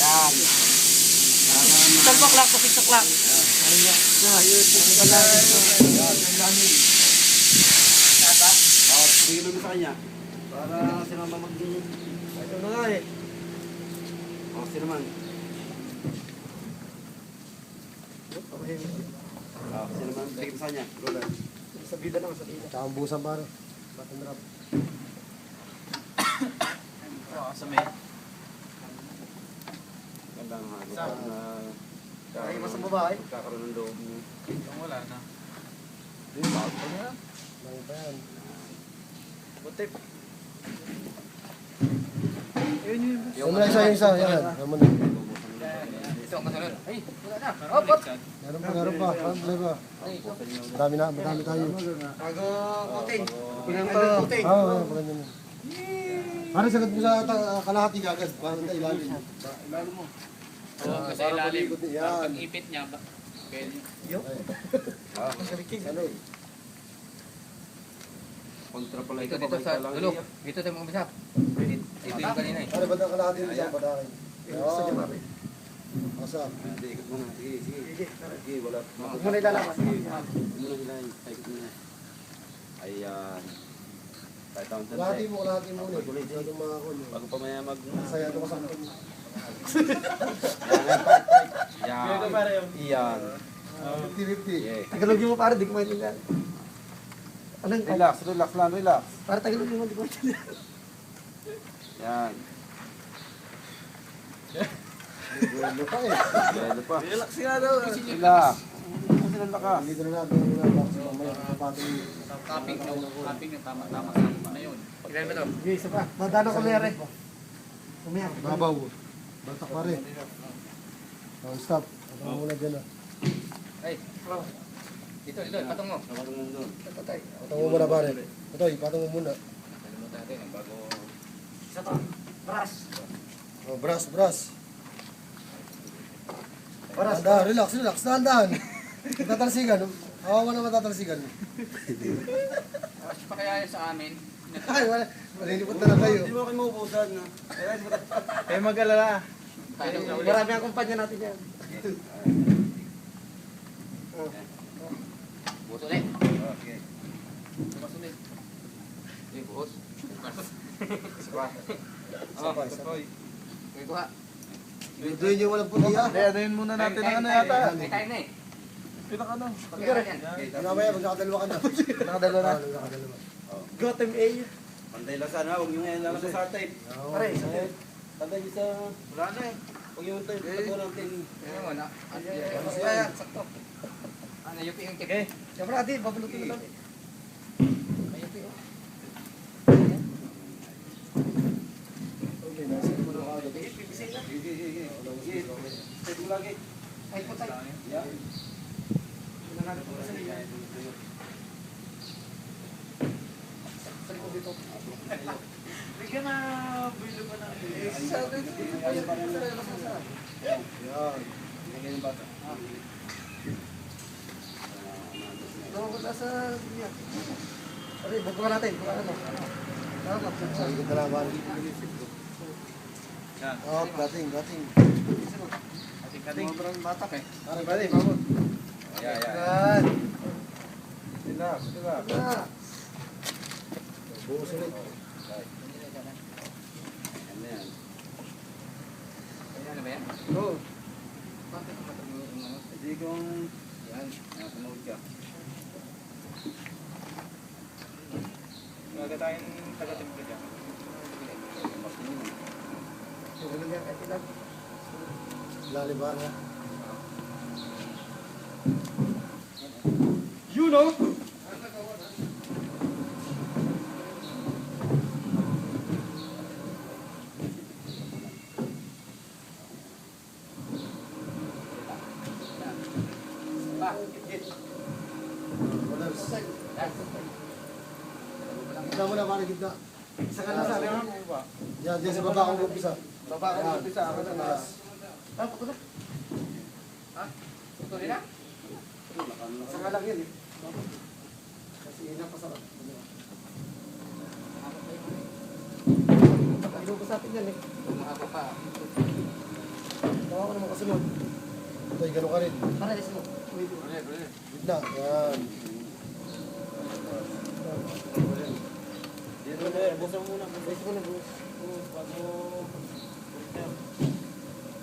Yan. Six o'clock six o'clock. Bigyan mo sa kanya. Para sino naman mag Ito na nga eh. Oh, sino man. Oh, sino man. Bigyan mo sa kanya. Sa bida naman, sa bida. Kaambusan pare. Button drop. Oo, sa may. Ganda ng hagot Sa- na Ay, mas ang babae. Kakaroon ng loob mo. Yung wala na. Hindi, bakit pa niya? Lang pa yan. Butip. Yung na isa, yung isa. Yan. Yan mo na. Ito ang kasunod. Ay, wala na. Oh, but. Meron pa, meron pa. Pantay pa. Madami na, madami tayo. Bago coating. Pinang Oo, to. oh, oh, maganda na. Pare, sagot mo sa kalahati kagad. Parang tayo ilalim. Ilalim mo. Oo, kasi para ilalim. niya. Pag ipit niya, ba? Pwede. Yo. Ah. Ano eh? kontra pala ito. dito sa lang dulo. niya. Dito tayo mag-umpisa. Dito yung kanina eh. Pare, ba't ang kalahati ng isang badakay? Gusto niya mami. Asa? Hindi, ikot mo na. Sige, sige. Sige. Sige, wala. Huwag mo na ilalaman. Sige, ikot mo na mo na. Ayan. Kahit ang Kalahati tante. mo, kalahati mo ulit. Masyadong mga ako. Bago pa maya mag... Saya ito kasama. Yan, Yan. Yan. 50-50. Yeah. Tagalogin mo pare, di ko maintindihan. Anong? Relax, relax lang, relax. Para tagalogin mo, di ko maintindihan. Yan. Ano pa eh. Lalo pa. Relax nga daw. Relax. Kasi nalakas. Dito na natin yung mga box. Mamaya kapatong Topping na, topping na tama-tama sa na Ilan ba to? Sige, isa pa. Madano ko mayari. Umiyak. Babaw. Batak pa rin. Oh, stop. Ano mo muna dyan ah. Ay, dito, dito, patong mo. Nakatong mo doon. Tatay. Patong mo muna pare. Ito, ipatong mo muna. Kalimutan natin, ang bago. Isa pa. Brass. Oh, brush. Brass. Dahan, relax, relax. Dahan, dahan. Matatalsigan. Hawa mo na matatalsigan. Ah, pa kaya sa amin? Ay, wala. Malilipot na lang kayo. Hindi mo kayo maubusan. no? Kayo mag-alala. Na. Marami ang kumpanya natin yan. Buhos ulit. Okay. Buhos ulit. Eh, buhos. Isa pa. Isa pa, isa pa. Kuya kuha. Doon yung walang puti ah. ano yun muna natin ang ano yata. May time na eh. Pinaka ano. Pagkira yan. Mamaya, magkakadalawa ka na. Nakadalo na. Magkakadalawa. Gotham A. Pantay lang sana. Huwag yung ngayon lalabas sa tape. Oo. Pare. Pantay yung sa... Wala na eh. Huwag yung tape. Pagkakuha ng tape. Ayun mo na. Ano yan? Mas kaya. Sakto. Ano, yupi yung Okay. tip. Siyempre ati, babalutin mo lang. May yupi oh. Okay, nasa mo na ako. Sige, sige. Sige, tape mo lagi. Ay, putay. Yeah. Nanalo ko sa liya. Sa likod dito. Bigyan na bilo pa ng Isa rin. Yan. Ganyan yung bata. Tawag ko na sa liya. Pare, buka natin. Buka natin. Tama, Sa naman. Yan. Oh, dating, dating. Kating-kating. Sobrang batak eh. Pare, pare, babot. Yeah, yeah. Yan. Relax, relax. Na. Buhos ulit. Yan na ba yan? Go. Bakit ko patag yung ano? Hindi kung... Yan. Sumunod ka. Gaga tayong tagatim ka dyan. Sumunod yan kahit ilan. Laliba na. You know. Ba? Wala. Yan. Gitna mo na, pare, gitna. Isa ka na sa akin. Yan, dyan sa baba akong umpisa. Baba ka ng umpisa. Ako na taas. Ah, na. Ha? Ito nila? Isa nga lang yun eh. Kasi ina pa sa... Susuko sa atin yan eh. Tumako pa. Tawa ko naman kasunod. Ito, gano'n ka rin. Para des mo. Gitna. Yan. Dito na, busa muna. Gusto ko na bro. Oo, bago...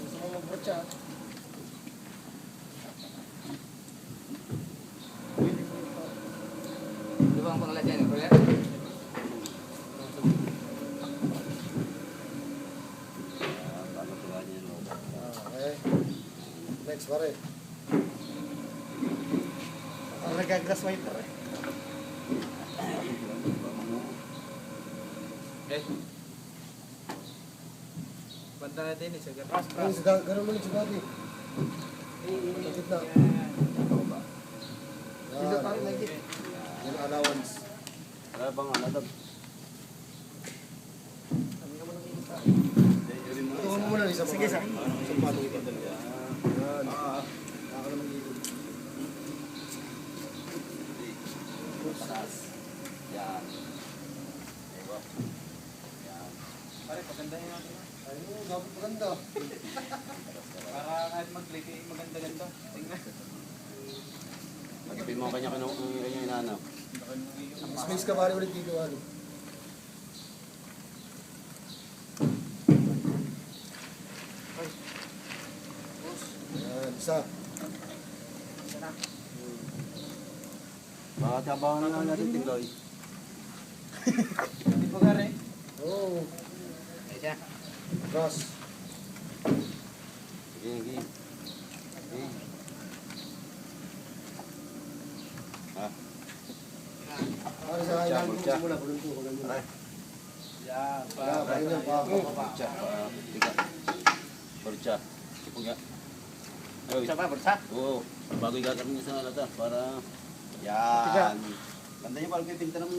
Gusto mo mag-brotcha. Di ba ang pangalan dyan? Kuya? Ah, paano tuwa niya, no? Ah, Okay. Next, pare. Ang nagagrass wiper eh. Banta natin eh, sa garas. Ayun, sa da- ganun mo lang sa dati. Sa gitna. Dito pa rin lagi. Yan allowance. Wala bang daw? Ito mo muna isa Sige, sa- Sa patong ito. Yan. Ah, Nakaka naman ikot. Patas. Yan. Diba? Yan. Pare, pagandahin natin. Ayun, dapat maganda. Para kahit mag-click, maganda-ganda. Tingnan. Magipin mo ang kanya kanya kanya inano. Space ka pare ulit dito. Ano? Yan, isa. Bakit abangan na lang natin tingloy? Hindi pa gari. Oo. Ayan. Cross. Sige, sige. Sige. Ah, Para sa kailangan mo Bulcha. simula. Bulunto, bulunto. aray. Yan. Kaya, kaya niya pa. Porcha. ah, Tiga. Porcha. Ipuga. Ay, Isa pa, bursa. Oo. Bago igagawin niya sa lata para... Yan. Ganda niya parang pipinta ng...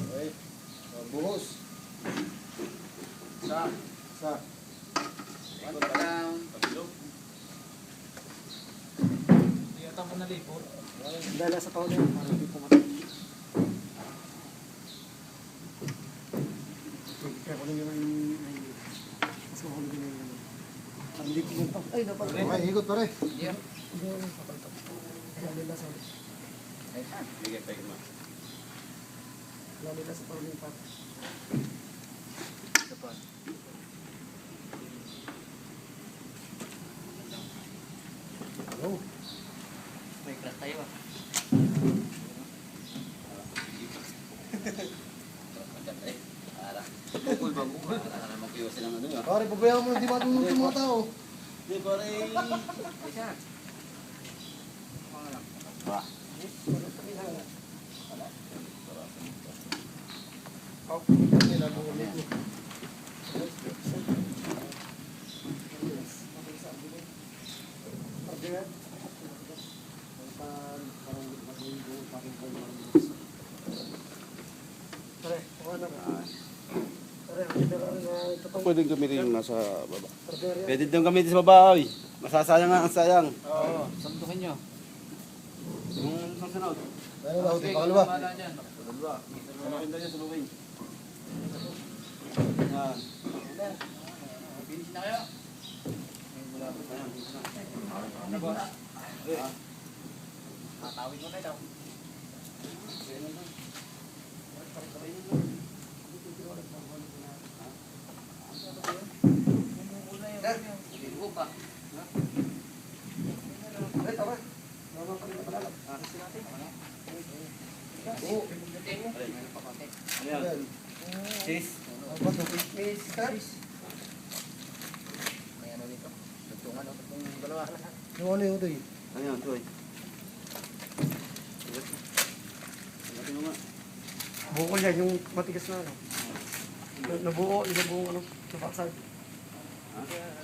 Okay. Ah, Buhos. Sa. Isa. One down. Tingnan mo na lipo. Dala sa taon yan. Para hindi pumatay. Kaya ko lang yung... Mas mahulog yun yung... Hindi pumunta. Ay, dapat. Okay, ikot pare. Yan. Hindi ako papaltak. Kaya nila sa... Ayan. Sige, peke mo. Kaya nila sa parang pat. Pa. Oh. May crack tayo ah. Bukul ba? Bukul. Ara naman kayo silang ano yun. Pare, pabayaan mo na di matulog yung mga tao. Di pare. Isa. Ba. Oh, hindi na ako ulit. Pare, okay na ba? Pare, pero ano na ito pang Pwede gamitin yung nasa baba. Pwede din gamitin sa baba. Oy. Masasayang nga ang sayang. Oo. Sandukin nyo. Yung susunod. Ano na, ito pangalawa. Wala dyan. Dalawa. Salukin tayo, salukin. Yan. Finish na kayo. Ano boss? Tatawid mo na daw. Pa. Ay, pala. Oo. Yan. Yan. Cheese. Guys. May ano dito. Tuntungan o tutong dalawa. Ano yung ito eh. Ano? Sagutin mo nga. Bukol yan, yung matigas na ano. Na- Nabuo, buong ano, sa backside. Ha?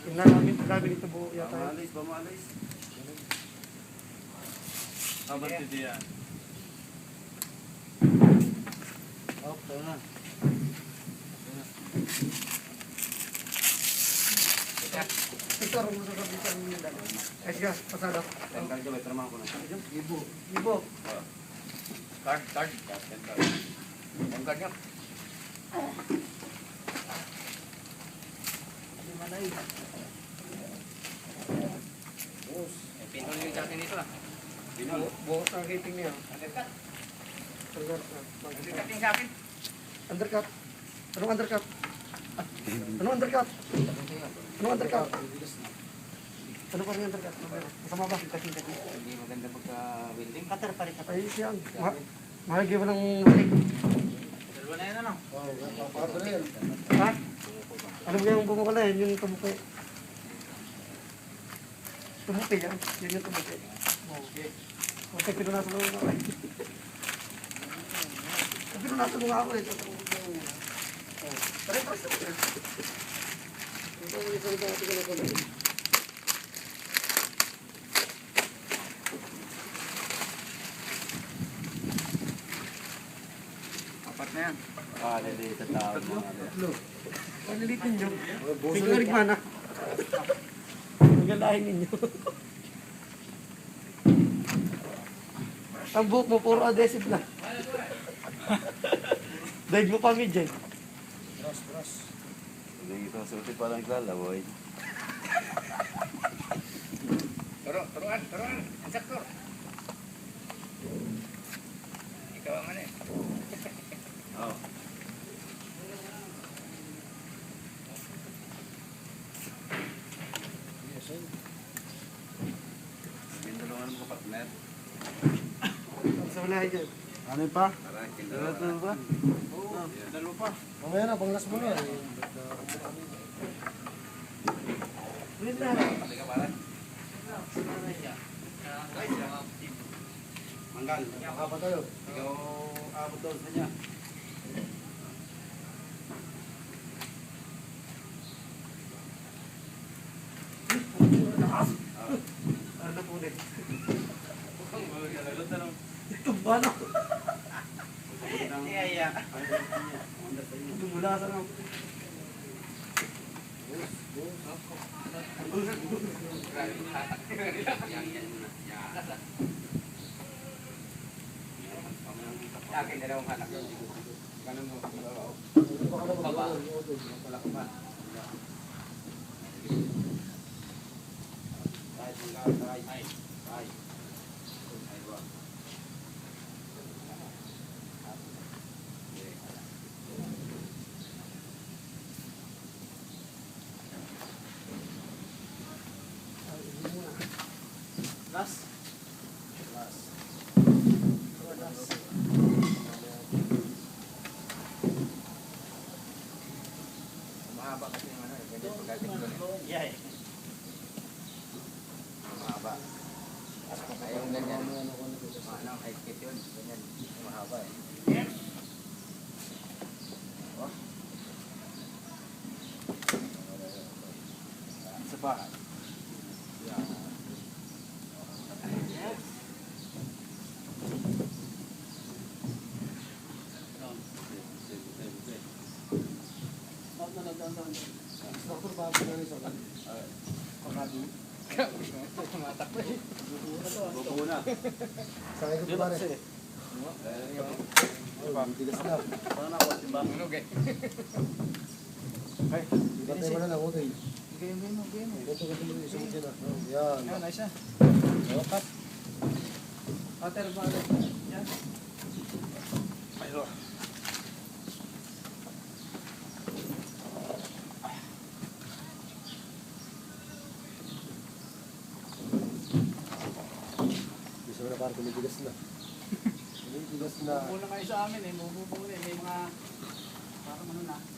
Yung namin, namin ito buo yata yun. Pamalis, pamalis. Abat dito yan. Tayo na. Ito, mo sa kapitan yung dalawa. Eh, siya, pasado. Ten card ka, may tramahan ko na. Ibo. Ibo. Card, card. Ang card nyo. Lima na yun. Eh, pinol yung jacket nito ah. Bu- Buhos ang rating niya. Undercut. Undercut. Undercut yung jacket. Undercut. Anong undercut? Anong undercut? Anong undercut? Ano pa rin undercut? Masama ba? Hindi maganda pagka-welding. Cutter pa rin. Ay, siyang. Ma mahagi mo ng. Dalawa na yan ano? Ha? Alam mo yung bumukala yan, yung tumupi. Tumupi yan. Yun yung tumupi. Okay. Okay, pinunasan mo nga ako eh. Pinunasan mo nga ako eh. Pare-pares na eh. Ito yung isang dati na ko. Apat na yan. Ah, tao mga ano. Tatlo. Panilitin nyo. Singarig man ah. Ang galahin ninyo. Ang buhok mo, puro adhesive na. Dahil mo pa midyan. Hindi ito suti pa lang lalawoy. Turo, turuan, turuan. Ang saktor. Ikaw ang ano eh. Oo. Pinulungan mo partner. Sa walahin dyan. Ano pa? Dalawa kinulungan. ba? Dalo pa. Mamaya na, panglas mo na. Wait na. Halika para. Manggal. Pa. Ikaw abot daw sa niya. Ulit? Tumba na. Iya, iya. Tumula sa na. Akin dalawang hatak. Ganun mo. Baba. Wala ka pa. Kahit ba? Last. Mahaba kasi yung ano eh. Ganyan pagkating ko eh. Yeah. Mahaba. Ay, yung ganyan. Ano, high kit yun. Ganyan. Mahaba eh. Oh. Isa pa. Na sa Pagkado. Tumatak pa eh. Bubuo na. Sa akin ko pare. Tigas na. Paano na ako? Simba? Tunog eh. Batay mo na lang, okay. Game, game mo, game mo. Ito ka tuloy, sumunod na. Oh, Yan. Yan, nice na. Oh, cut. Cutter ba? Yan. Gusto parang tumigigas na. Tumigigas na. Muna kayo sa amin eh. Mububuli. May mga... Parang ano na.